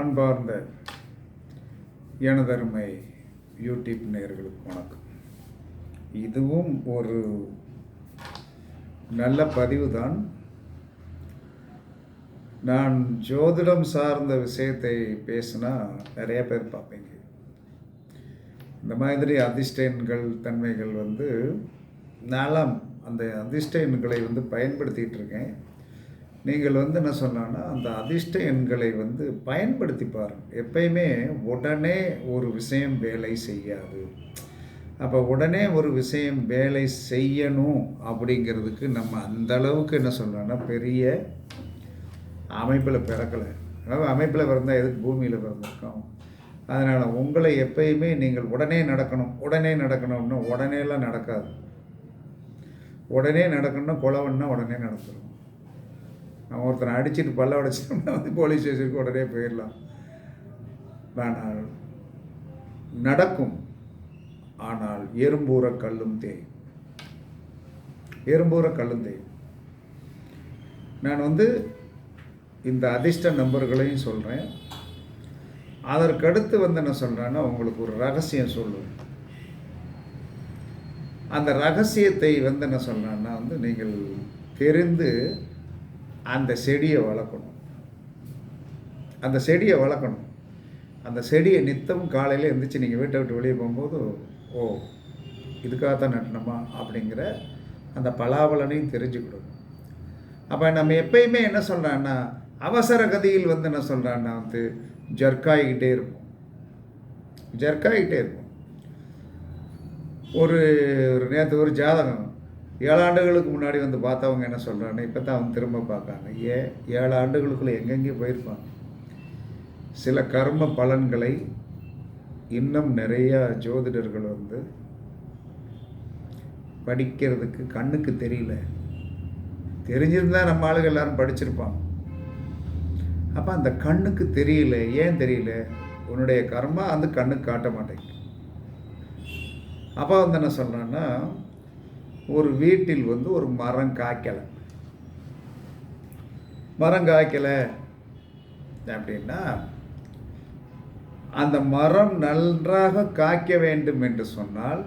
அன்பார்ந்த எனதருமை யூடியூப் நேயர்களுக்கு வணக்கம். இதுவும் ஒரு நல்ல பதிவு தான் நான் ஜோதிடம் சார்ந்த விஷயத்தை பேசினா நிறைய பேர் பார்ப்பீங்க. இந்த மாதிரி அதிர்ஷ்டன்கள் தன்மைகள் வந்து நாலாம் அந்த அதிர்ஷ்டன்களை வந்து பயன்படுத்திகிட்டு இருக்கேன். நீங்கள் வந்து என்ன சொன்னான்னா அந்த அதிர்ஷ்ட எண்களை வந்து பயன்படுத்தி பாருங்கள் எப்பயுமே உடனே ஒரு விஷயம் வேலை செய்யாது. அப்போ உடனே ஒரு விஷயம் வேலை செய்யணும் அப்படிங்கிறதுக்கு நம்ம அந்த அளவுக்கு என்ன சொல்கிறோன்னா பெரிய அமைப்பில் பிறக்கலை. அதாவது அமைப்பில் பிறந்தால் எதுக்கு? பூமியில் பிறந்திருக்கோம். அதனால் உங்களை எப்பயுமே நீங்கள் உடனே நடக்கணும் உடனே நடக்கணும்னா உடனேலாம் நடக்காது. உடனே நடக்கணும்னா குலவன்னா உடனே நடத்துகிறோம் அவன் ஒருத்தனை அடிச்சுட்டு பல்ல உடைச்சிட்டோம்னா வந்து போலீஸ் ஸ்டேஷனுக்கு உடனே போயிடலாம். ஆனால் நடக்கும். ஆனால் எறும்பூர கல்லும் தேயும் எறும்பூர கல்லும் தேயும் நான் வந்து இந்த அதிர்ஷ்ட நம்பர்களையும் சொல்கிறேன் அதற்கடுத்து வந்து என்ன சொல்கிறேன்னா உங்களுக்கு ஒரு ரகசியம் சொல்லுவேன். அந்த ரகசியத்தை வந்து என்ன சொல்கிறேன்னா வந்து நீங்கள் தெரிந்து அந்த செடியை வளர்க்கணும். அந்த செடியை வளர்க்கணும். அந்த செடியை நித்தம் காலையில் எழுந்திரிச்சு நீங்கள் வீட்டை விட்டு வெளியே போகும்போது ஓ இதுக்காக தான் நட்டணுமா அப்படிங்கிற அந்த பலாபலனையும் தெரிஞ்சுக்கிடும். அப்போ நம்ம எப்பயுமே என்ன சொல்கிறான்னா அவசர கதியில் வந்து என்ன சொல்கிறான்னா வந்து ஜர்க்காகிக்கிட்டே இருக்கும் ஜர்க்காகிக்கிட்டே இருக்கும் ஒரு ஒரு நேற்று ஒரு ஜாதகம் ஏழு ஆண்டுகளுக்கு முன்னாடி வந்து பார்த்தவங்க என்ன சொல்கிறாங்க இப்போ தான் அவங்க திரும்ப பார்க்காங்க ஏன் ஏழு ஆண்டுகளுக்குள்ளே எங்கெங்கே போயிருப்பாங்க. சில கர்ம பலன்களை இன்னும் நிறையா ஜோதிடர்கள் வந்து படிக்கிறதுக்கு கண்ணுக்கு தெரியல. தெரிஞ்சிருந்தால் நம்ம ஆளுங்க எல்லாரும் படிச்சிருப்பாங்க. அப்போ அந்த கண்ணுக்கு தெரியல. ஏன் தெரியல? உன்னுடைய கர்மா அந்த கண்ணுக்கு காட்ட மாட்டேங்குது. அப்போ வந்து என்ன சொல்கிறேன்னா ஒரு வீட்டில் வந்து ஒரு மரம் காய்க்கலை. மரம் காய்க்கலை அப்படின்னா அந்த மரம் நன்றாக காய்க்க வேண்டும் என்று சொன்னால்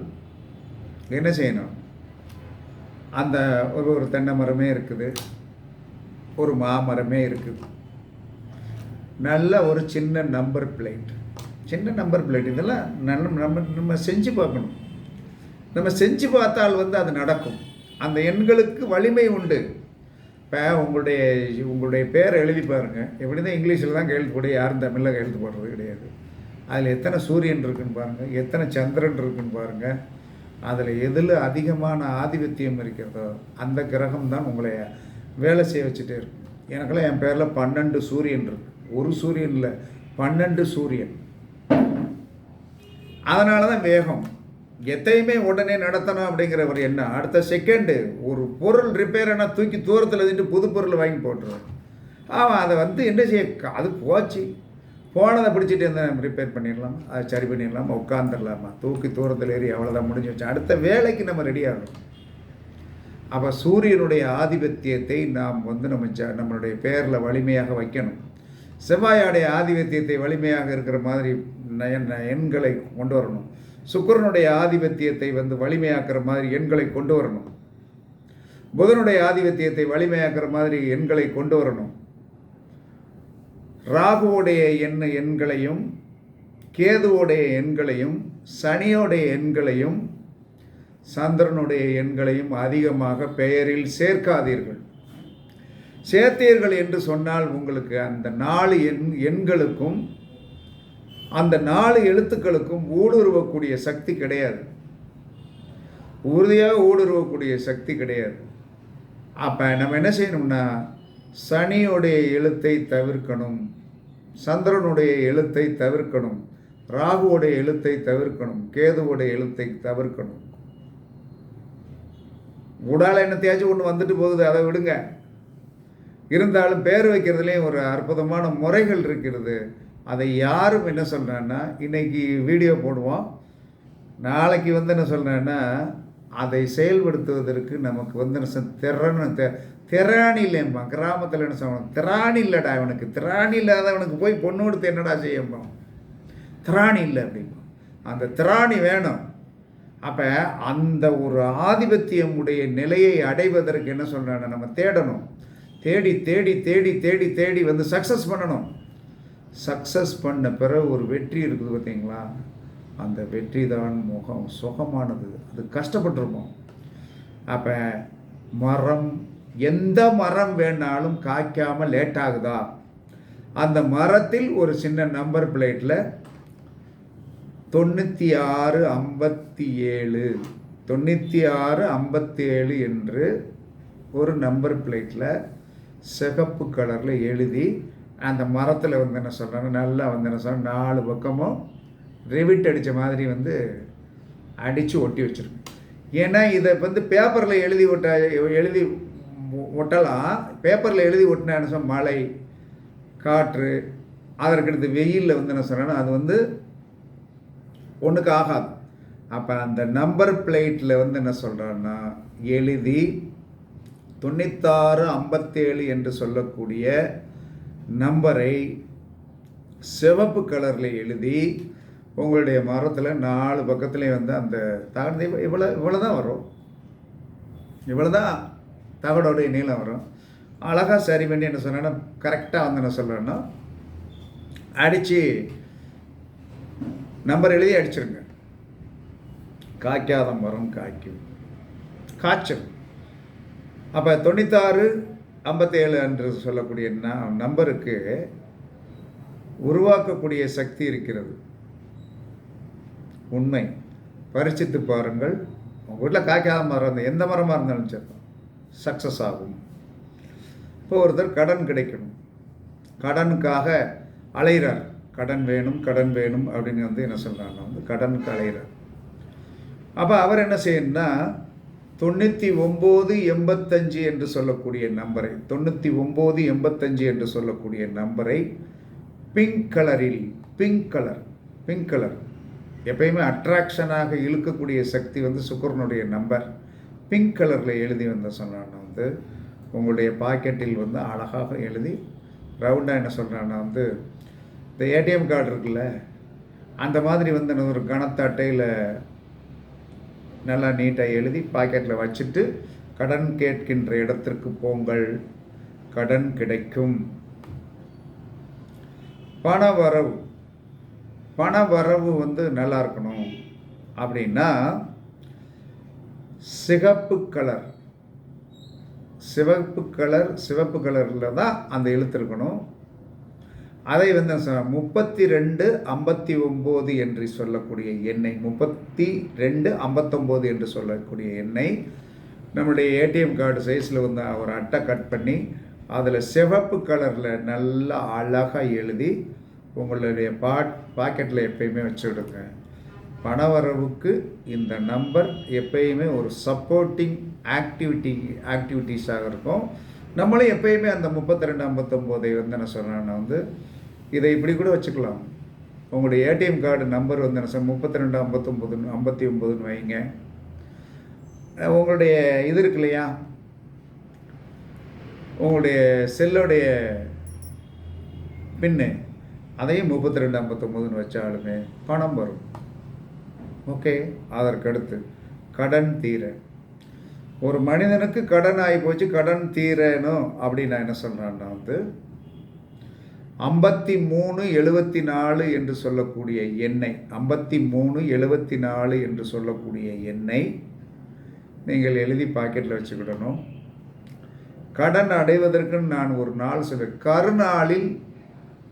என்ன செய்யணும்? அந்த ஒரு ஒரு தென்னை மரமே இருக்குது. ஒரு மாமரமே இருக்குது. நல்ல ஒரு சின்ன நம்பர் பிளேட் சின்ன நம்பர் பிளேட் இதெல்லாம் நல்ல நம்ம நம்ம செஞ்சு பார்க்கணும். நம்ம செஞ்சு பார்த்தால் வந்து அது நடக்கும். அந்த எண்களுக்கு வலிமை உண்டு. இப்போ உங்களுடைய உங்களுடைய பேரை எழுதி பாருங்கள் எப்படி தான் இங்கிலீஷில் தான் கையெழுத்து போட யாரும் தமிழில் கையெழுத்து போடுறது கிடையாது. அதில் எத்தனை சூரியன் இருக்குன்னு பாருங்கள் எத்தனை சந்திரன் இருக்குன்னு பாருங்கள் அதில் எதில் அதிகமான ஆதிபத்தியம் இருக்கிறதோ அந்த கிரகம் தான் உங்களை வேலை செய்ய வச்சுட்டே இருக்கும். எனக்கெல்லாம் என் பேரில் பன்னெண்டு சூரியன் இருக்கு. ஒரு சூரியன் இல்லை பன்னெண்டு சூரியன். அதனால தான் வேகம். எத்தையுமே உடனே நடத்தணும் அப்படிங்கிற ஒரு எண்ணம் அடுத்த செகண்டு ஒரு பொருள் ரிப்பேர் ஆனால் தூக்கி தூரத்தில் இருந்துட்டு புது பொருள் வாங்கி போட்டுருவான் ஆமாம் அதை வந்து என்ன செய்ய அது போச்சு. போனதை பிடிச்சிட்டு இருந்தால் ரிப்பேர் பண்ணிடலாம் அதை சரி பண்ணிடலாமா உட்காந்துடலாமா தூக்கி தூரத்தில் ஏறி அவ்வளோதான் முடிஞ்சு வச்சு அடுத்த வேலைக்கு நம்ம ரெடி ஆகணும். அப்போ சூரியனுடைய ஆதிபத்தியத்தை நாம் வந்து நம்ம ஜ நம்மளுடைய பேரில் வலிமையாக வைக்கணும். செவ்வாயோடைய ஆதிபத்தியத்தை வலிமையாக இருக்கிற மாதிரி எண்களை கொண்டு வரணும். சுக்கரனுடைய ஆதிபத்தியத்தை வந்து வலிமையாக்குற மாதிரி எண்களை கொண்டு வரணும். புதனுடைய ஆதிபத்தியத்தை வலிமையாக்குற மாதிரி எண்களை கொண்டு வரணும். ராகுவோடைய எண்ண எண்களையும் கேதுவோடைய எண்களையும் சனியோடைய எண்களையும் சந்திரனுடைய எண்களையும் அதிகமாக பெயரில் சேர்க்காதீர்கள். சேர்த்தீர்கள் என்று சொன்னால் உங்களுக்கு அந்த நாலு எண் எண்களுக்கும் அந்த நாலு எழுத்துக்களுக்கும் ஊடுருவக்கூடிய சக்தி கிடையாது. உறுதியாக ஊடுருவக்கூடிய சக்தி கிடையாது. அப்போ நம்ம என்ன செய்யணும்னா சனியுடைய எழுத்தை தவிர்க்கணும் சந்திரனுடைய எழுத்தை தவிர்க்கணும் ராகுவோடைய எழுத்தை தவிர்க்கணும் கேதுவோடைய எழுத்தை தவிர்க்கணும். உடால என்னத்தையாச்சும் ஒன்று வந்துட்டு போகுது அதை விடுங்க. இருந்தாலும் பேர் வைக்கிறதுலேயும் ஒரு அற்புதமான முறைகள் இருக்கிறது. அதை யாரும் என்ன சொல்கிறேன்னா இன்றைக்கி வீடியோ போடுவோம். நாளைக்கு வந்து என்ன சொல்கிறேன்னா அதை செயல்படுத்துவதற்கு நமக்கு வந்து என்ன திறன் தெ திராணி இல்லைம்பா கிராமத்தில் என்ன சொல்லணும் திராணி இல்லைடா இவனுக்கு. திராணி இல்லாதவனுக்கு போய் பொண்ணு கொடுத்து என்னடா செய்யம்மா திராணி இல்லை அப்படிம்பா. அந்த திராணி வேணும். அப்போ அந்த ஒரு ஆதிபத்தியம் உடைய நிலையை அடைவதற்கு என்ன சொல்கிறாங்க நம்ம தேடணும். தேடி தேடி தேடி தேடி தேடி வந்து சக்ஸஸ் பண்ணணும். சக்ஸஸ் பண்ண பிறகு ஒரு வெற்றி இருக்குது பார்த்தீங்களா? அந்த வெற்றி தான் முகம் சுகமானது. அது கஷ்டப்பட்டிருப்போம். அப்போ மரம் எந்த மரம் வேணாலும் காய்க்காமல் லேட் ஆகுதா? அந்த மரத்தில் ஒரு சின்ன நம்பர் பிளேட்டில் தொண்ணூற்றி ஆறு ஐம்பத்தி ஏழு தொண்ணூற்றி ஆறு ஐம்பத்தி ஏழு என்று ஒரு நம்பர் பிளேட்டில் சிகப்பு கலரில் எழுதி அந்த மரத்தில் வந்து என்ன சொல்கிறாங்க நல்லா வந்து என்ன சொல்கிறாங்க நாலு பக்கமும் ரிவிட் அடித்த மாதிரி வந்து அடித்து ஒட்டி வச்சுருக்கேன் ஏன்னா இதை வந்து பேப்பரில் எழுதி ஒட்ட எழுதி ஒட்டலாம். பேப்பரில் எழுதி ஒட்டினா என்ன சொல் மழை காற்று அதற்கடுத்து வெயிலில் வந்து என்ன சொல்கிறேன்னா அது வந்து ஒன்றுக்கு ஆகாது. அப்போ அந்த நம்பர் பிளேட்டில் வந்து என்ன சொல்கிறான்னா எழுதி தொண்ணூத்தாறு ஐம்பத்தேழு என்று சொல்லக்கூடிய நம்பரை சிவப்பு கலரில் எழுதி உங்களுடைய மரத்தில் நாலு பக்கத்துலேயும் வந்து அந்த தகடு இவ்வளோ இவ்வளோ தான் வரும். இவ்வளோ தான் தகடோடைய நீளம் வரும். அழகாக சரி பண்ணி என்ன சொன்னேன்னா கரெக்டாக வந்து என்ன சொல்கிறேன்னா அடித்து நம்பர் எழுதி அடிச்சிருங்க. காய்க்காத மரம் காய்க்கும். காய்ச்சல். அப்போ தொண்ணூத்தாறு ஐம்பத்தேழு என்று சொல்லக்கூடிய நம்பருக்கு உருவாக்கக்கூடிய சக்தி இருக்கிறது. உண்மை. பரிசித்து பாருங்கள். உங்கள் வீட்டில் காய்க்காத மரம் இருந்தால் எந்த மரமாக இருந்தாலும் சரி சக்ஸஸ் ஆகும். இப்போ ஒருத்தர் கடன் கிடைக்கணும். கடனுக்காக அலைகிறார் கடன் வேணும் கடன் வேணும் அப்படின்னு வந்து என்ன சொல்கிறாங்கன்னா வந்து கடனுக்கு அலைகிறார் அப்போ அவர் என்ன செய்யணும்னா தொண்ணூற்றி ஒம்பது எண்பத்தஞ்சு என்று சொல்லக்கூடிய நம்பரை தொண்ணூற்றி ஒம்பது எண்பத்தஞ்சு என்று சொல்லக்கூடிய நம்பரை பிங்க் கலரில் பிங்க் கலர் பிங்க் கலர் எப்பயுமே அட்ராக்ஷனாக இழுக்கக்கூடிய சக்தி வந்து சுக்கரனுடைய நம்பர் பிங்க் கலரில் எழுதி வந்த சொன்னான்னா வந்து உங்களுடைய பாக்கெட்டில் வந்து அழகாக எழுதி ரவுண்டாக என்ன சொல்கிறான்னா வந்து இந்த ஏடிஎம் கார்டு இருக்குல்ல அந்த மாதிரி வந்து ஒரு கனத்த அட்டையில் நல்லா நீட்டாக எழுதி பாக்கெட்டில் வச்சுட்டு கடன் கேட்கின்ற இடத்திற்கு போங்கள். கடன் கிடைக்கும். பண வரவு. பண வரவு வந்து நல்லா இருக்கணும். அப்படின்னா சிகப்பு கலர் சிவப்பு கலர் சிவப்பு கலரில் தான் அந்த எழுத்து இருக்கணும். அதை வந்து முப்பத்தி ரெண்டு ஐம்பத்தி ஒம்பது என்று சொல்லக்கூடிய எண்ணெய் முப்பத்தி ரெண்டு ஐம்பத்தொம்போது என்று சொல்லக்கூடிய எண்ணெய் நம்மளுடைய ஏடிஎம் கார்டு சைஸில் வந்து ஒரு அட்டை கட் பண்ணி அதில் சிவப்பு கலரில் நல்லா அழகாக எழுதி உங்களுடைய பாட் பாக்கெட்டில் எப்பயுமே வச்சுடுங்க பணவரவுக்கு இந்த நம்பர் எப்பயுமே ஒரு சப்போர்ட்டிங் ஆக்டிவிட்டி ஆக்டிவிட்டீஸாக இருக்கும். நம்மளும் எப்பயுமே அந்த முப்பத்தி ரெண்டு ஐம்பத்தொம்போதை வந்து என்ன சொல்கிறேன்னா வந்து இதை இப்படி கூட வச்சுக்கலாம். உங்களுடைய ஏடிஎம் கார்டு நம்பர் வந்து என்ன சார் முப்பத்தி ரெண்டு ஐம்பத்தொம்போதுன்னு ஐம்பத்தி ஒம்போதுன்னு வைங்க. உங்களுடைய இது இருக்கு இல்லையா? உங்களுடைய செல்லுடைய பின்னு அதையும் முப்பத்தி ரெண்டு ஐம்பத்தொம்போதுன்னு வச்சாலுமே பணம் வரும். ஓகே அதற்கடுத்து கடன் தீர. ஒரு மனிதனுக்கு கடன் ஆகி போச்சு கடன் தீரணும் அப்படின்னு நான் என்ன சொல்கிறேன்னா வந்து ஐம்பத்தி மூணு எழுபத்தி நாலு என்று சொல்லக்கூடிய எண்ணெய் ஐம்பத்தி மூணு எழுபத்தி நாலு என்று சொல்லக்கூடிய எண்ணெய் நீங்கள் எழுதி பாக்கெட்டில் வச்சுக்கிடணும். கடன் அடைவதற்கு நான் ஒரு நாள் சொல்ல கருநாளில்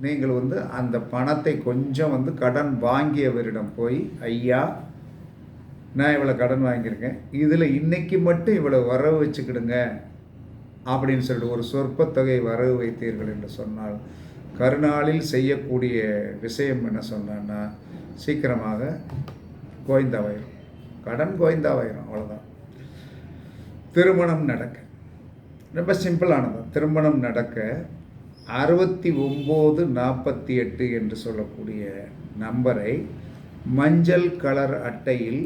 நீங்கள் வந்து அந்த பணத்தை கொஞ்சம் வந்து கடன் வாங்கியவரிடம் போய் ஐயா நான் இவ்வளோ கடன் வாங்கியிருக்கேன். இதில் இன்றைக்கி மட்டும் இவ்வளோ வரவு வச்சுக்கிடுங்க அப்படின்னு சொல்லிட்டு ஒரு சொற்பத்தொகை வரவு வைத்தீர்கள் என்று சொன்னால் கருநாளில் செய்யக்கூடிய விஷயம் என்ன சொன்னான்னா சீக்கிரமாக கோயந்தாவாயிரும் கடன் கோயந்தாவாயிரும் அவ்வளோதான் திருமணம் நடக்க. ரொம்ப சிம்பிளானது. திருமணம் நடக்க அறுபத்தி ஒம்பது நாற்பத்தி எட்டு என்று சொல்லக்கூடிய நம்பரை மஞ்சள் கலர் அட்டையில்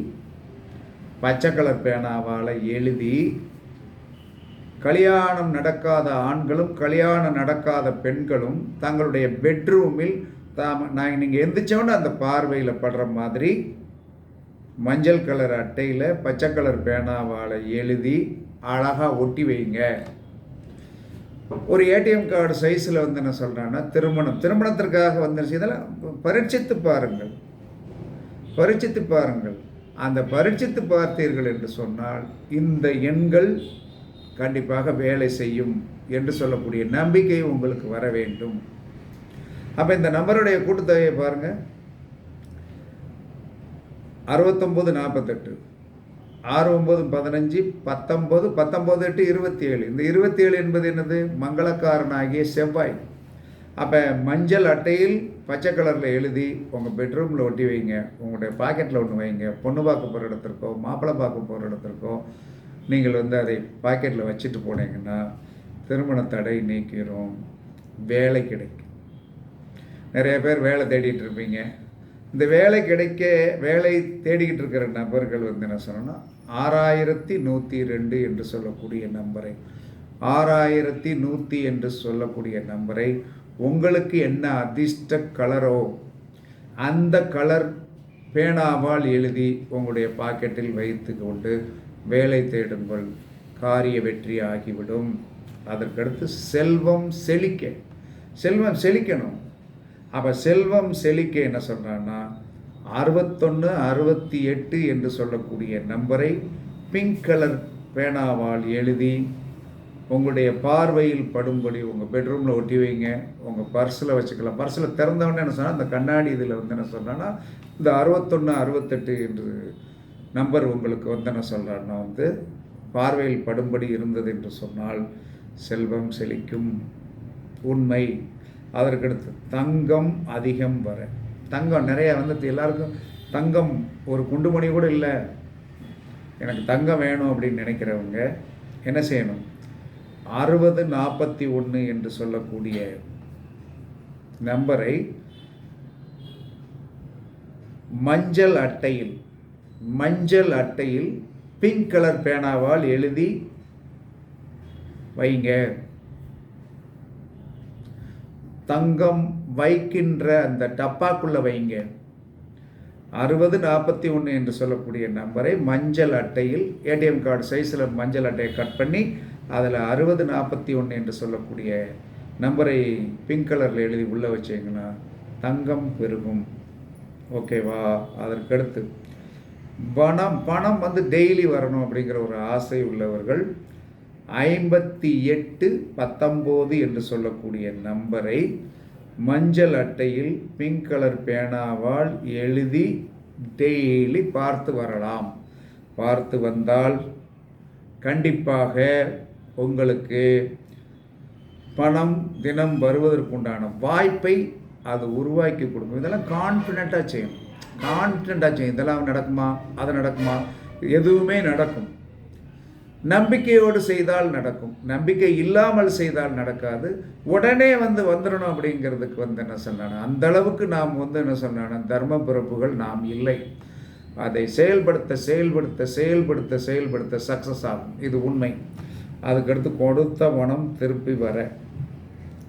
பச்சை கலர் பேனாவால் எழுதி கல்யாணம் நடக்காத ஆண்களும் கல்யாணம் நடக்காத பெண்களும் தங்களுடைய பெட்ரூமில் தாம நான் நீங்கள் எந்திரிச்சோன்னு அந்த பார்வையில் படுற மாதிரி மஞ்சள் கலர் அட்டையில் பச்சை கலர் பேனாவால் எழுதி அழகாக ஒட்டி வைங்க. ஒரு ஏடிஎம் கார்டு சைஸில் வந்து என்ன சொல்கிறேன்னா திருமணம். திருமணத்திற்காக வந்துருச்சு. இதெல்லாம் பரீட்சித்து பாருங்கள். பரீட்சித்து பாருங்கள். அந்த பரீட்சித்து பார்த்தீர்கள் என்று சொன்னால் இந்த எண்கள் கண்டிப்பாக வேலை செய்யும் என்று சொல்லக்கூடிய நம்பிக்கை உங்களுக்கு வர வேண்டும். அப்போ இந்த நம்பருடைய கூட்டுத்தொகையை பாருங்கள் அறுபத்தொம்போது நாற்பத்தெட்டு ஆறு ஒம்பது பதினஞ்சு பத்தொம்போது பத்தொம்போது எட்டு இருபத்தி ஏழு இந்த இருபத்தி ஏழு என்பது என்னது? மங்களக்காரனாகிய செவ்வாய். அப்போ மஞ்சள் அட்டையில் பச்சை கலரில் எழுதி உங்கள் பெட்ரூமில் ஒட்டி வைங்க உங்களுடைய பாக்கெட்டில் ஒன்று வைங்க பொண்ணு பார்க்க போகிற இடத்திற்கோ மாப்பிள்ளை பார்க்க போகிற இடத்திற்கோ நீங்கள் வந்து அதை பாக்கெட்டில் வச்சுட்டு போனீங்கன்னா திருமண தடை நீக்கிறோம் வேலை கிடைக்கும். நிறைய பேர் வேலை தேடிட்டு இருப்பீங்க. இந்த வேலை கிடைக்க வேலை தேடிக்கிட்டு இருக்கிற நபர்கள் வந்து என்ன சொன்னோன்னா ஆறாயிரத்தி நூற்றி ரெண்டு என்று சொல்லக்கூடிய நம்பரை ஆறாயிரத்தி நூற்றி என்று சொல்லக்கூடிய நம்பரை உங்களுக்கு என்ன அதிர்ஷ்ட கலரோ அந்த கலர் பேனாவால் எழுதி உங்களுடைய பாக்கெட்டில் வைத்து கொண்டு வேலை தேடுங்கள் காரிய வெற்றி ஆகிவிடும். அதற்கடுத்து செல்வம் செழிக்க. செல்வம் செழிக்கணும். அப்போ செல்வம் செழிக்க என்ன சொல்கிறான்னா அறுபத்தொன்று அறுபத்தி எட்டு என்று சொல்லக்கூடிய நம்பரை பிங்க் கலர் பேனாவால் எழுதி உங்களுடைய பார்வையில் படும்படி உங்கள் பெட்ரூமில் ஒட்டி வைங்க. உங்கள் பர்ஸில் வச்சுக்கலாம். பர்ஸில் திறந்தவொடனே என்ன சொன்னால் அந்த கண்ணாடி இதில் வந்து என்ன சொன்னான்னா இந்த அறுபத்தொன்று அறுபத்தெட்டு என்று நம்பர் உங்களுக்கு வந்து என்ன சொல்கிறான்னா வந்து பார்வையில் படும்படி இருந்தது என்று சொன்னால் செல்வம் செழிக்கும் உண்மை. அதற்கடுத்து தங்கம் அதிகம் வர. தங்கம் நிறையா வந்து எல்லாருக்கும் தங்கம் ஒரு குண்டுமணி கூட இல்லை. எனக்கு தங்கம் வேணும் அப்படின்னு நினைக்கிறவங்க என்ன செய்யணும்? அறுபது நாற்பத்தி ஒன்று என்று சொல்லக்கூடிய நம்பரை மஞ்சள் அட்டையில் மஞ்சள் அட்டையில் பிங்க் கலர் பேனாவால் எழுதி வைங்க. தங்கம் வைக்கின்ற அந்த டப்பாக்குள்ளே வைங்க. அறுபது நாற்பத்தி ஒன்று என்று சொல்லக்கூடிய நம்பரை மஞ்சள் அட்டையில் ஏடிஎம் கார்டு சைஸில் மஞ்சள் அட்டையை கட் பண்ணி அதில் அறுபது நாற்பத்தி ஒன்று என்று சொல்லக்கூடிய நம்பரை பிங்க் கலரில் எழுதி உள்ளே வச்சிங்கன்னா தங்கம் பெருகும். ஓகேவா அதற்கடுத்து பணம் பணம் வந்து டெய்லி வரணும் அப்படிங்கிற ஒரு ஆசை உள்ளவர்கள் ஐம்பத்தி எட்டு பத்தொம்போது என்று சொல்லக்கூடிய நம்பரை மஞ்சள் அட்டையில் பிங்க் கலர் பேனாவால் எழுதி டெய்லி பார்த்து வரலாம். பார்த்து வந்தால் கண்டிப்பாக உங்களுக்கு பணம் தினம் வருவதற்குண்டான வாய்ப்பை அது உருவாக்கி கொடுக்கும். இதெல்லாம் கான்ஃபிடெண்ட்டாக செய்யணும் கான்ஃபிடெண்ட்டாக செய்யும். இதெல்லாம் நடக்குமா? அது நடக்குமா? எதுவுமே நடக்கும். நம்பிக்கையோடு செய்தால் நடக்கும். நம்பிக்கை இல்லாமல் செய்தால் நடக்காது. உடனே வந்து வந்துடணும் அப்படிங்கிறதுக்கு வந்து என்ன சொன்னான அந்த அளவுக்கு நாம் வந்து என்ன சொன்னான தர்ம பிறப்புகள் நாம் இல்லை. அதை செயல்படுத்த செயல்படுத்த செயல்படுத்த செயல்படுத்த சக்ஸஸ் ஆகும். இது உண்மை. அதுக்கடுத்து கொடுத்த பணம் திருப்பி வர.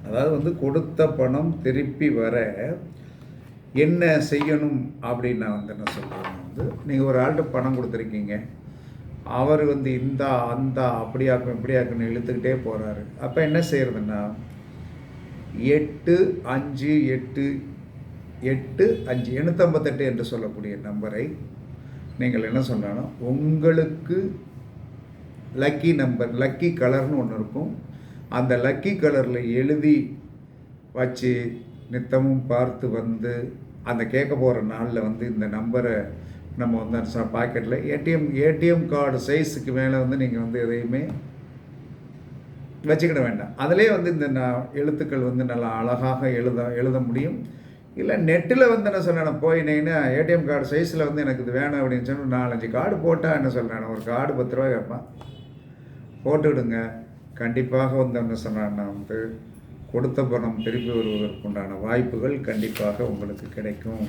அதாவது வந்து கொடுத்த பணம் திருப்பி வர. என்ன செய்யணும் அப்படின்னு நான் வந்து என்ன சொல்கிறேன் வந்து நீங்கள் ஒரு ஆள்கிட்ட பணம் கொடுத்துருக்கீங்க. அவர் வந்து இந்த அந்த அப்படியாக்கும் இப்படியாக்குன்னு இழுத்துக்கிட்டே போகிறாரு அப்போ என்ன செய்கிறதுன்னா எட்டு அஞ்சு எட்டு எட்டு அஞ்சு எண்ணூற்றம்பத்தெட்டு என்று சொல்லக்கூடிய நம்பரை நீங்கள் என்ன சொன்னாலும் உங்களுக்கு லக்கி நம்பர் லக்கி கலர்னு ஒன்று இருக்கும். அந்த லக்கி கலரில் எழுதி வச்சு நித்தமும் பார்த்து வந்து அந்த கேட்க போகிற நாளில் வந்து இந்த நம்பரை நம்ம வந்து பாக்கெட்டில் ஏடிஎம் ஏடிஎம் கார்டு சைஸுக்கு மேலே வந்து நீங்கள் வந்து எதையுமே வச்சுக்கிட வேண்டாம். அதிலே வந்து இந்த நான் எழுத்துக்கள் வந்து நல்லா அழகாக எழுத எழுத முடியும். இல்லை நெட்டில் வந்து என்ன சொன்னேன் போயினேன்னா ஏடிஎம் கார்டு சைஸில் வந்து எனக்கு இது வேணும் அப்படின்னு சொன்னால் நாலஞ்சு கார்டு போட்டால் என்ன சொல்கிறேன் ஒரு கார்டு பத்து ரூபா கேட்பான் போட்டுவிடுங்க. கண்டிப்பாக வந்து என்ன சொன்னான்னா வந்து கொடுத்த பணம் திருப்பி வருவதற்குண்டான வாய்ப்புகள் கண்டிப்பாக உங்களுக்கு கிடைக்கும்.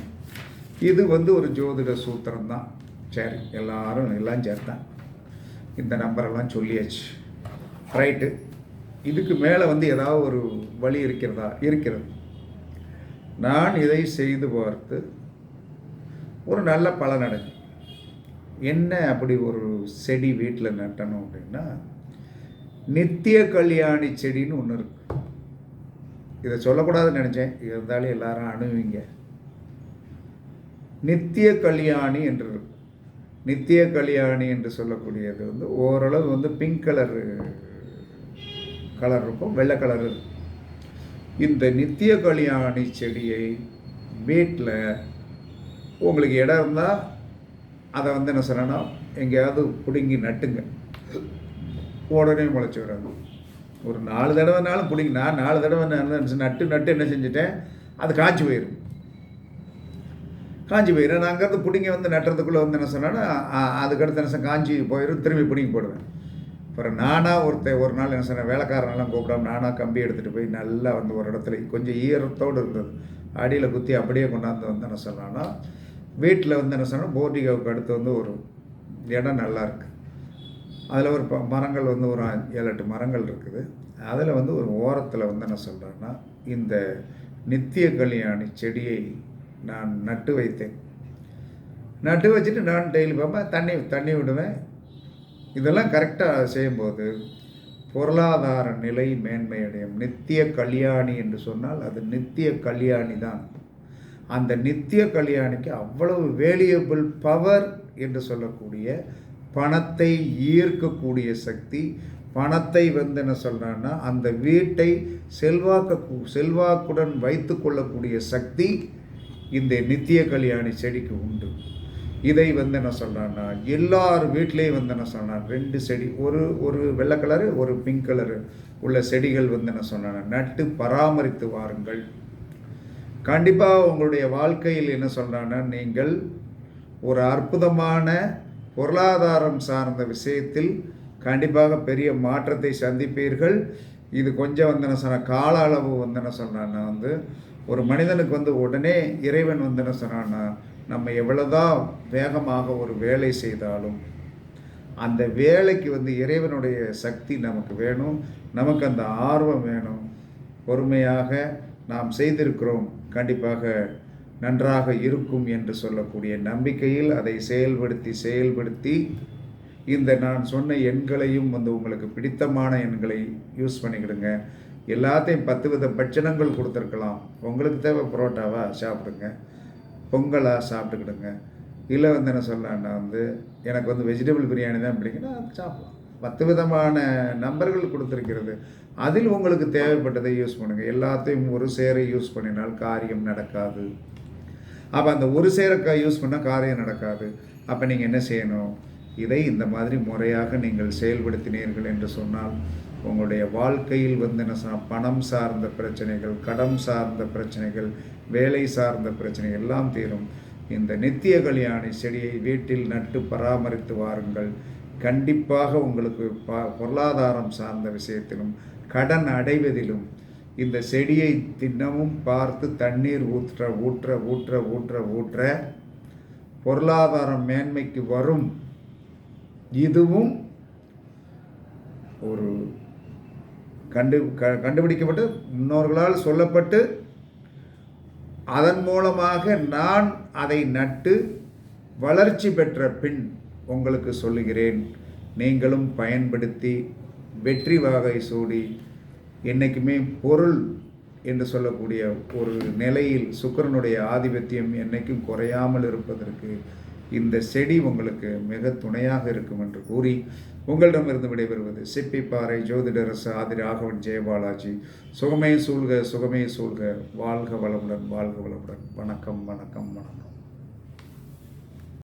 இது வந்து ஒரு ஜோதிட சூத்திரம் தான் சரி எல்லாரும் எல்லாம் சேர்த்தேன் இந்த நம்பரெல்லாம் சொல்லியாச்சு. ரைட்டு இதுக்கு மேலே வந்து ஏதாவது ஒரு வழி இருக்கிறதா? இருக்கிறது. நான் இதை செய்து பார்த்து ஒரு நல்ல பலன் அடைஞ்சு என்ன அப்படி ஒரு செடி வீட்டில் நட்டணும் அப்படின்னா நித்திய கல்யாணி செடின்னு ஒன்று இருக்கு. இதை சொல்லக்கூடாதுன்னு நினச்சேன். இருந்தாலும் எல்லாரும் அணுவீங்க நித்திய கல்யாணி என்று இருக்கு. நித்திய கல்யாணி என்று சொல்லக்கூடியது வந்து ஓரளவு வந்து பிங்க் கலர் கலர் இருக்கும். வெள்ளை கலர் இருக்கும் இந்த நித்திய கல்யாணி செடியை வீட்டில் உங்களுக்கு இடம் இருந்தால் அதை வந்து என்ன சொல்லணும்? எங்கேயாவது பிடுங்கி நட்டுங்க. உடனே முளைச்சி வராது ஒரு நாலு தடவைனாலும் பிடிங்க. நான் நாலு தடவை நான் நட்டு நட்டு என்ன செஞ்சுட்டேன்? அது காய்ச்சி போயிடும் காஞ்சி போயிடும் நான் அங்கேருந்து பிடிங்க வந்து நட்டுறதுக்குள்ளே வந்து என்ன சொன்னேன்னா அதுக்கடுத்து என்ன காஞ்சி போயிடும் திரும்பி பிடிங்கி போடுவேன். அப்புறம் நானாக ஒருத்த ஒரு நாள் என்ன சொன்னேன்? வேலைக்காரனெல்லாம் கூப்பிடாம நானாக கம்பி எடுத்துகிட்டு போய் நல்லா வந்து ஒரு இடத்துல கொஞ்சம் ஈரத்தோடு இருந்தது. அடியில் குத்தி அப்படியே கொண்டாந்து வந்து என்ன சொன்னான்னா வீட்டில் வந்து என்ன சொன்னால் போர்டிகாவுக்கு அடுத்து வந்து ஒரு இடம் நல்லாயிருக்கு அதில் ஒரு ப மரங்கள் வந்து ஒரு ஏழு எட்டு மரங்கள் இருக்குது. அதில் வந்து ஒரு ஓரத்தில் வந்து என்ன சொல்கிறேன்னா இந்த நித்திய கல்யாணி செடியை நான் நட்டு வைத்தேன். நட்டு வச்சுட்டு நான் டெய்லி பார்ப்பேன் தண்ணி தண்ணி விடுவேன். இதெல்லாம் கரெக்டாக செய்யும்போது பொருளாதார நிலை மேன்மையடையும். நித்திய கல்யாணி என்று சொன்னால் அது நித்திய கல்யாணி தான். அந்த நித்திய கல்யாணிக்கு அவ்வளவு வேலியபிள் பவர் என்று சொல்லக்கூடிய பணத்தை ஈர்க்கக்கூடிய சக்தி பணத்தை வந்து என்ன சொல்கிறான்னா அந்த வீட்டை செல்வாக்க செல்வாக்குடன் வைத்து கொள்ளக்கூடிய சக்தி இந்த நித்திய கல்யாணி செடிக்கு உண்டு. இதை வந்து என்ன சொல்கிறான்னா எல்லார் வீட்லேயும் வந்து என்ன சொன்னால் ரெண்டு செடி ஒரு ஒரு வெள்ளை கலரு ஒரு பிங்க் கலரு உள்ள செடிகள் வந்து என்ன சொன்னாங்க நட்டு பராமரித்து வாருங்கள். கண்டிப்பாக உங்களுடைய வாழ்க்கையில் என்ன சொல்கிறான்னா நீங்கள் ஒரு அற்புதமான பொருளாதாரம் சார்ந்த விஷயத்தில் கண்டிப்பாக பெரிய மாற்றத்தை சந்திப்பீர்கள். இது கொஞ்சம் வந்து என்ன சொன்ன கால அளவு வந்து என்ன சொன்னான்னா வந்து ஒரு மனிதனுக்கு வந்து உடனே இறைவன் வந்து என்ன சொன்னான்னா நம்ம எவ்வளோதான் வேகமாக ஒரு வேலை செய்தாலும் அந்த வேலைக்கு வந்து இறைவனுடைய சக்தி நமக்கு வேணும் நமக்கு அந்த ஆர்வம் வேணும். பொறுமையாக நாம் செய்திருக்கிறோம். கண்டிப்பாக நன்றாக இருக்கும் என்று சொல்லக்கூடிய நம்பிக்கையில் அதை செயல்படுத்தி செயல்படுத்தி இந்த நான் சொன்ன எண்களையும் வந்து உங்களுக்கு பிடித்தமான எண்களை யூஸ் பண்ணிக்கிடுங்க. எல்லாத்தையும் பத்து வித பட்சணங்கள் கொடுத்துருக்கலாம். உங்களுக்கு தேவை புரோட்டாவா? சாப்பிடுங்க. பொங்கலாக சாப்பிட்டுக்கிடுங்க. இல்லை வந்து என்ன சொல்லலான்னா வந்து எனக்கு வந்து வெஜிடபிள் பிரியாணி தான் பிடிக்குன்னா சாப்பிடலாம். பத்து விதமான நம்பர்கள் கொடுத்துருக்கிறது. அதில் உங்களுக்கு தேவைப்பட்டதை யூஸ் பண்ணுங்கள் எல்லாத்தையும் ஒரு சேரை யூஸ் பண்ணினால் காரியம் நடக்காது. அப்போ அந்த ஒரு சேரக்காய் யூஸ் பண்ணால் காரியம் நடக்காது. அப்போ நீங்கள் என்ன செய்யணும்? இதை இந்த மாதிரி முறையாக நீங்கள் செயல்படுத்தினீர்கள் என்று சொன்னால் உங்களுடைய வாழ்க்கையில் வந்து என்ன பணம் சார்ந்த பிரச்சனைகள் கடன் சார்ந்த பிரச்சனைகள் வேலை சார்ந்த பிரச்சனைகள் எல்லாம் தீரும். இந்த நித்திய கல்யாணி செடியை வீட்டில் நட்டு பராமரித்து வாருங்கள். கண்டிப்பாக உங்களுக்கு ப பொருளாதாரம் சார்ந்த விஷயத்திலும் கடன் அடைவதிலும் இந்த செடியை தினமும் பார்த்து தண்ணீர் ஊற்ற ஊற்ற ஊற்ற ஊற்ற ஊற்ற பொருளாதாரம் மேன்மைக்கு வரும். இதுவும் ஒரு கண்டு க கண்டுபிடிக்கப்பட்டு முன்னோர்களால் சொல்லப்பட்டு அதன் மூலமாக நான் அதை நட்டு வளர்ச்சி பெற்ற பின் உங்களுக்கு சொல்லுகிறேன். நீங்களும் பயன்படுத்தி வெற்றி வகை சூடி என்றைக்குமே பொருள் என்று சொல்லக்கூடிய ஒரு நிலையில் சுக்கரனுடைய ஆதிபத்தியம் என்றைக்கும் குறையாமல் இருப்பதற்கு இந்த செடி உங்களுக்கு மிக துணையாக இருக்கும் என்று கூறி உங்களிடமிருந்து விடைபெறுவது சிப்பிப்பாறை ஜோதிடரசு ஆதி ராகவன் ஜெயபாலாஜி சுகமே சூழ்க சுகமே சூழ்க. வாழ்க வளமுடன் வாழ்க வளமுடன். வணக்கம் வணக்கம் வணக்கம்.